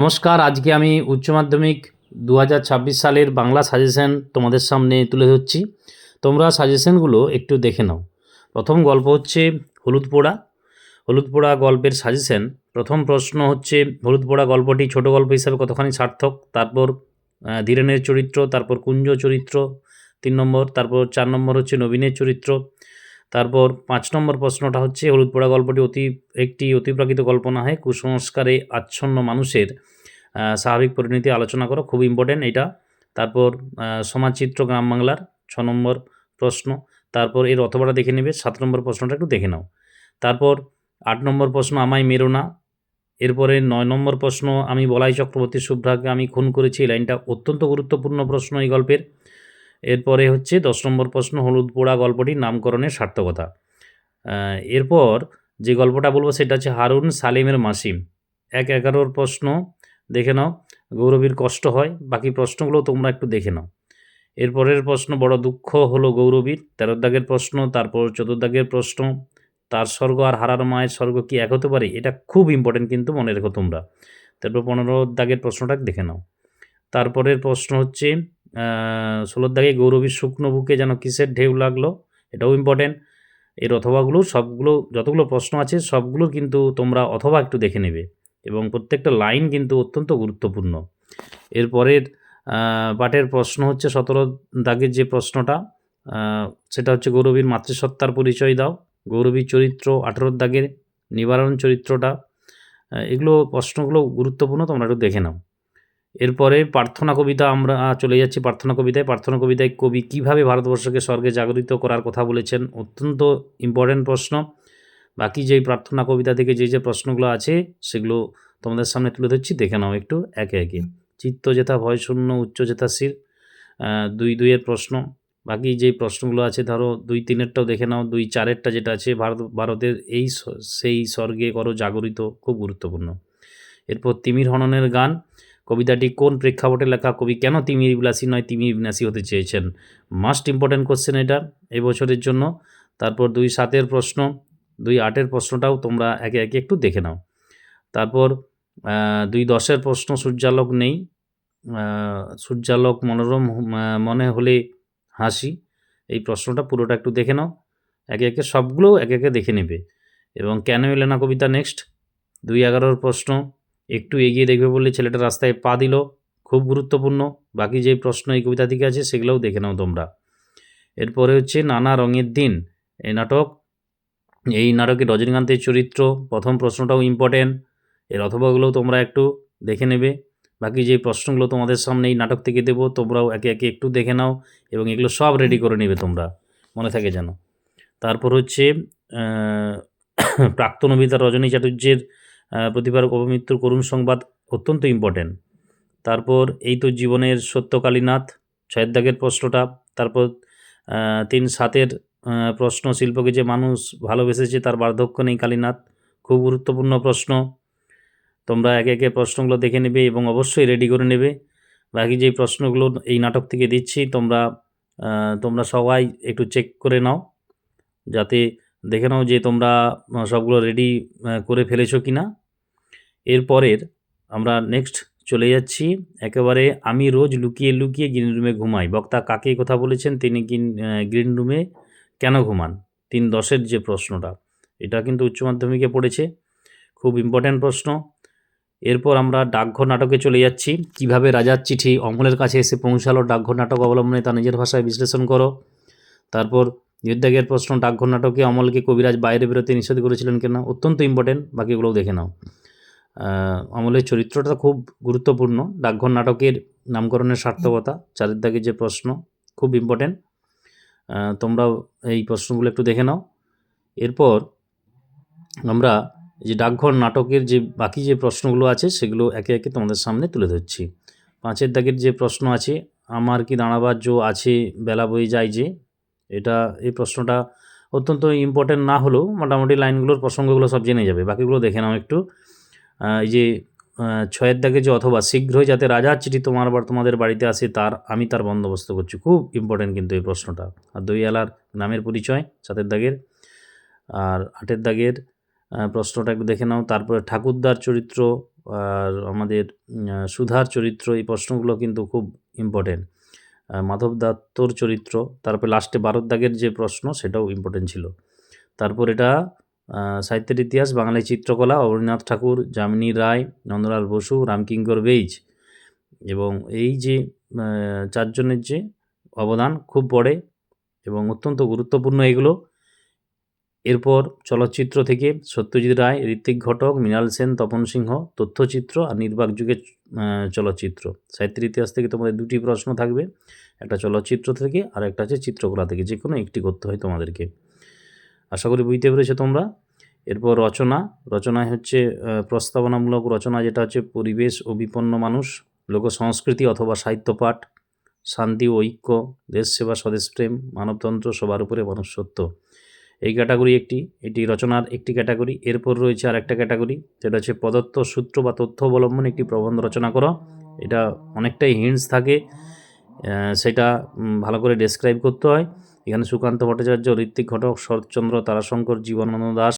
নমস্কার, আজকে আমি উচ্চ মাধ্যমিক দু হাজার ছাব্বিশ সালের বাংলা সাজেশন তোমাদের সামনে তুলে ধরছি। তোমরা সাজেশনগুলো একটু দেখে নাও। প্রথম গল্প হচ্ছে হলুদ পোড়া। হলুদ পোড়া গল্পের সাজেশন প্রথম প্রশ্ন হচ্ছে, হলুদ পোড়া গল্পটি ছোট গল্প হিসাবে কতখানি সার্থক? তারপর ধীরেনের চরিত্র, তারপর কুঞ্জ চরিত্র, তিন নম্বর, তারপর চার নম্বর হচ্ছে নবীনের চরিত্র। তারপর পাঁচ নম্বর প্রশ্নটা হচ্ছে, হলুদ পোড়া গল্পটি অতি, একটি অতিপ্রাকৃত কল্পনা হয়, কুসংস্কারে আচ্ছন্ন মানুষের স্বাভাবিক পরিণতি আলোচনা করো খুব ইম্পর্টেন্ট এটা। তারপর সমাজচিত্র গ্রাম বাংলার ছ নম্বর প্রশ্ন। তারপর এর অথবাটা দেখে নেবে, সাত নম্বর প্রশ্নটা একটু দেখে নাও। তারপর আট নম্বর প্রশ্ন, আমায় মেরো না। এরপরে নয় নম্বর প্রশ্ন, আমি বলাই চক্রবর্তী শুভ্রাকে আমি খুন করেছি লাইনটা অত্যন্ত গুরুত্বপূর্ণ প্রশ্ন এই গল্পের। এরপরে হচ্ছে দশ নম্বর প্রশ্ন, হলুদ পোড়া গল্পটির নামকরণের সার্থকতা। এরপর যে গল্পটা বলব সেটা হচ্ছে হারুন সালিমের মাসিম। এক এগারোর প্রশ্ন, দেখে নাও, গৌরবীর কষ্ট হয়, বাকি প্রশ্নগুলো তোমরা একটু দেখে নাও। এরপরের প্রশ্ন, বড় দুঃখ হলো গৌরবীর। তেরো দাগের প্রশ্ন, তারপর চতুর্দাগের প্রশ্ন, তার স্বর্গ আর হারার মায়ের স্বর্গ কি এক হতে পারে? এটা খুব ইম্পর্টেন্ট কিন্তু মনে রেখো তোমরা। তারপর পনেরো দাগের প্রশ্নটা দেখে নাও। তারপরের প্রশ্ন হচ্ছে ষোলোর দাগে গৌরবীর শুকনো বুকে যেন কিসের ঢেউ লাগল, এটাও ইম্পর্টেন্ট এর অথবাগুলো, সবগুলো, যতগুলো প্রশ্ন আছে সবগুলোর কিন্তু তোমরা অথবা একটু দেখে নেবে এবং প্রত্যেকটা লাইন কিন্তু অত্যন্ত গুরুত্বপূর্ণ। এরপরের পাঠের প্রশ্ন হচ্ছে সতেরো দাগের যে প্রশ্নটা সেটা হচ্ছে গৌরবীর মাতৃসত্তার পরিচয় দাও। গৌরবীর চরিত্র আঠেরোর দাগের নিবারণ চরিত্রটা এগুলো প্রশ্নগুলো গুরুত্বপূর্ণ, তোমরা একটু দেখে নাও। এরপরে প্রার্থনা কবিতা আমরা চলে যাচ্ছি প্রার্থনা কবিতায়। প্রার্থনা কবিতায় কবি কীভাবে ভারতবর্ষকে স্বর্গে জাগরিত করার কথা বলেছেন, অত্যন্ত ইম্পর্ট্যান্ট প্রশ্ন। বাকি যেই প্রার্থনা কবিতা থেকে যে যে প্রশ্নগুলো আছে, সেগুলো তোমাদের সামনে তুলে ধরছি, দেখে নাও একটু একে একে। চিত্ত যেথা ভয় শূন্য উচ্চ জেতা শির দুই দুইয়ের প্রশ্ন। বাকি যেই প্রশ্নগুলো আছে, ধরো দুই তিনেরটাও দেখে নাও, দুই চারেরটা যেটা আছে, ভারত, ভারতের এই সেই স্বর্গে করো জাগরিত, খুব গুরুত্বপূর্ণ। এরপর তিমির হননের গান। কবিতাটি কোন প্রেক্ষাপটে লেখা? কবি কেন তিমির বিলাসী নয়? তিমির বিনাশী হতে চেয়েছেন। মাস্ট ইম্পর্ট্যান্ট কোশ্চেন এটা এই বছরের জন্য। তারপর দুই সাতের প্রশ্ন, দুই আটের প্রশ্নটাও তোমরা একে একে একটু দেখে নাও। তারপর দুই দশের প্রশ্ন, সূর্যালোক নেই। সূর্যালোক মনোরম মনে হলে হাসি। এই প্রশ্নটা পুরোটা একটু দেখে নাও। একে একে সবগুলো একে একে দেখে নেবে। এবং কেন এলে না কবিতা নেক্সট দুই এগারোর প্রশ্ন একটু এগিয়ে দেখবে বললে ছেলেটা রাস্তায় পা দিল। খুব গুরুত্বপূর্ণ। বাকি যে প্রশ্ন এই কবিতা থেকে আছে সেগুলোও দেখে নাও তোমরা। এরপরে হচ্ছে নানা রঙের দিন। এই নাটক, এই নাটকে রজনীকান্তের চরিত্র, প্রথম প্রশ্নটাও ইম্পর্টেন্ট এর অথবাগুলোও তোমরা একটু দেখে নেবে। বাকি যে প্রশ্নগুলো তোমাদের সামনে এই নাটক থেকে দেবো, তোমরাও একে একে একটু দেখে নাও এবং এগুলো সব রেডি করে নেবে তোমরা। মনে থাকে যেন। তারপর হচ্ছে প্রাক্তন অভিনেতা রজনী চাটুর্যের প্রতিভার অপমৃত্যুর করুণ সংবাদ অত্যন্ত ইম্পর্টেন্ট তারপর এই তো জীবনের সত্যকালীনাথ ছয়ের দাগের প্রশ্নটা, তারপর তিন সাতের প্রশ্ন, শিল্পকে যে মানুষ ভালোবেসেছে তার বার্ধক্য নেই কালীনাথ, খুব গুরুত্বপূর্ণ প্রশ্ন। তোমরা একে একে প্রশ্নগুলো দেখে নেবে এবং অবশ্যই রেডি করে নেবে। বাকি যেই প্রশ্নগুলো এই নাটক থেকে দিচ্ছি, তোমরা তোমরা সবাই একটু চেক করে নাও, যাতে দেখে নাও যে তোমরা সবগুলো রেডি করে ফেলেছো কি না এরপরের আমরা নেক্সট চলে যাচ্ছি। একেবারে আমি রোজ লুকিয়ে লুকিয়ে গ্রিন রুমে ঘুমাই। বক্তা কাকে কথা বলেছেন, তিনি গ্রিন রুমে কেন ঘুমান? তিন দশের যে প্রশ্নটা, এটা কিন্তু উচ্চ মাধ্যমিকে পড়েছে। খুব ইম্পর্ট্যান্ট প্রশ্ন। এরপর আমরা ডাকঘর নাটকে চলে যাচ্ছি। কীভাবে রাজার চিঠি অমলের কাছে এসে পৌঁছালো ডাকঘর নাটক অবলম্বনে তা নিজের ভাষায় বিশ্লেষণ করো। তারপর যুদ্ধাগের প্রশ্ন, ডাকঘর নাটকে অমলকে কবিরাজ বাইরে বেরোতে নিষেধ করেছিলেন কেন? অত্যন্ত ইম্পর্টেন্ট বাকিগুলোও দেখে নাও। অমলের চরিত্রটা খুব গুরুত্বপূর্ণ। ডাকঘর নাটকের নামকরণের সার্থকতা চারের দাগের যে প্রশ্ন, খুব ইম্পর্টেন্ট তোমরাও এই প্রশ্নগুলো একটু দেখে নাও। এরপর আমরা যে ডাকঘর নাটকের যে বাকি যে প্রশ্নগুলো আছে, সেগুলো একে একে তোমাদের সামনে তুলে ধরছি। পাঁচের দাগের যে প্রশ্ন আছে, আমার কি দাঁড়াবার জো আছে, বেলা বয়ে যায় যে এটা এই প্রশ্নটা অত্যন্ত ইম্পর্টেন্ট না হলেও মোটামুটি লাইনগুলোর প্রসঙ্গগুলো সব জেনে যাবে। বাকিগুলো দেখে নাও একটু। এই যে ছয়ের দাগে যে অথবা শীঘ্রই যাতে রাজার চিঠি তোমার আবার তোমাদের বাড়িতে আসে তার, আমি তার বন্দোবস্ত করছি। খুব ইম্পর্টেন্ট কিন্তু এই প্রশ্নটা। আর দইয়ালার নামের পরিচয়, সাতের দাগের। আর আটের দাগের প্রশ্নটা একটু দেখে নাও। তারপরে ঠাকুরদার চরিত্র আর আমাদের সুধার চরিত্র, এই প্রশ্নগুলো কিন্তু খুব ইম্পর্টেন্ট মাধব দত্তর চরিত্র, তারপর লাস্টে ভারত দাগের যে প্রশ্ন, সেটাও ইম্পর্টেন্ট ছিল। তারপর এটা সাহিত্যের ইতিহাস, বাঙালি চিত্রকলা অবনীন্দ্রনাথ ঠাকুর, যামিনী রায়, নন্দলাল বসু, রামকিঙ্কর বেইজ। এবং এই যে চারজনের যে অবদান খুব পড়ে এবং অত্যন্ত গুরুত্বপূর্ণ এগুলো। এরপর চলচ্চিত্র থেকে সত্যজিৎ রায়, ঋত্বিক ঘটক, মৃণাল সেন, তপন সিংহ, তথ্যচিত্র আর নির্বাক যুগের চলচ্চিত্র। সাহিত্যের ইতিহাস থেকে তোমাদের দুটি প্রশ্ন থাকবে। একটা চলচ্চিত্র থেকে আর একটা আছে চিত্রকলা থেকে। যে কোনো একটি করতে হয় তোমাদেরকে। আশা করি বুঝতে পেরেছ তোমরা। এরপর রচনা। রচনায় হচ্ছে প্রস্তাবনামূলক রচনা যেটা হচ্ছে পরিবেশ ও বিপন্ন মানুষ লোক সংস্কৃতি অথবা সাহিত্যপাঠ, শান্তি ও ঐক্য, দেশ সেবা স্বদেশপ্রেম মানবতন্ত্র, সবার উপরে মানুষ সত্য এই ক্যাটাগরি একটি, এটি রচনার একটি ক্যাটাগরি এরপর রয়েছে আর একটা ক্যাটাগরি যেটা হচ্ছে প্রদত্ত সূত্র বা তথ্য অবলম্বনে একটি প্রবন্ধ রচনা করা। এটা অনেকটাই হিন্টস থাকে সেটা ভালো করে ডেসক্রাইব করতে হয়। এখানে সুকান্ত ভট্টাচার্য, ঋত্বিক ঘটক, শরৎচন্দ্র তারাশঙ্কর, জীবনানন্দ দাস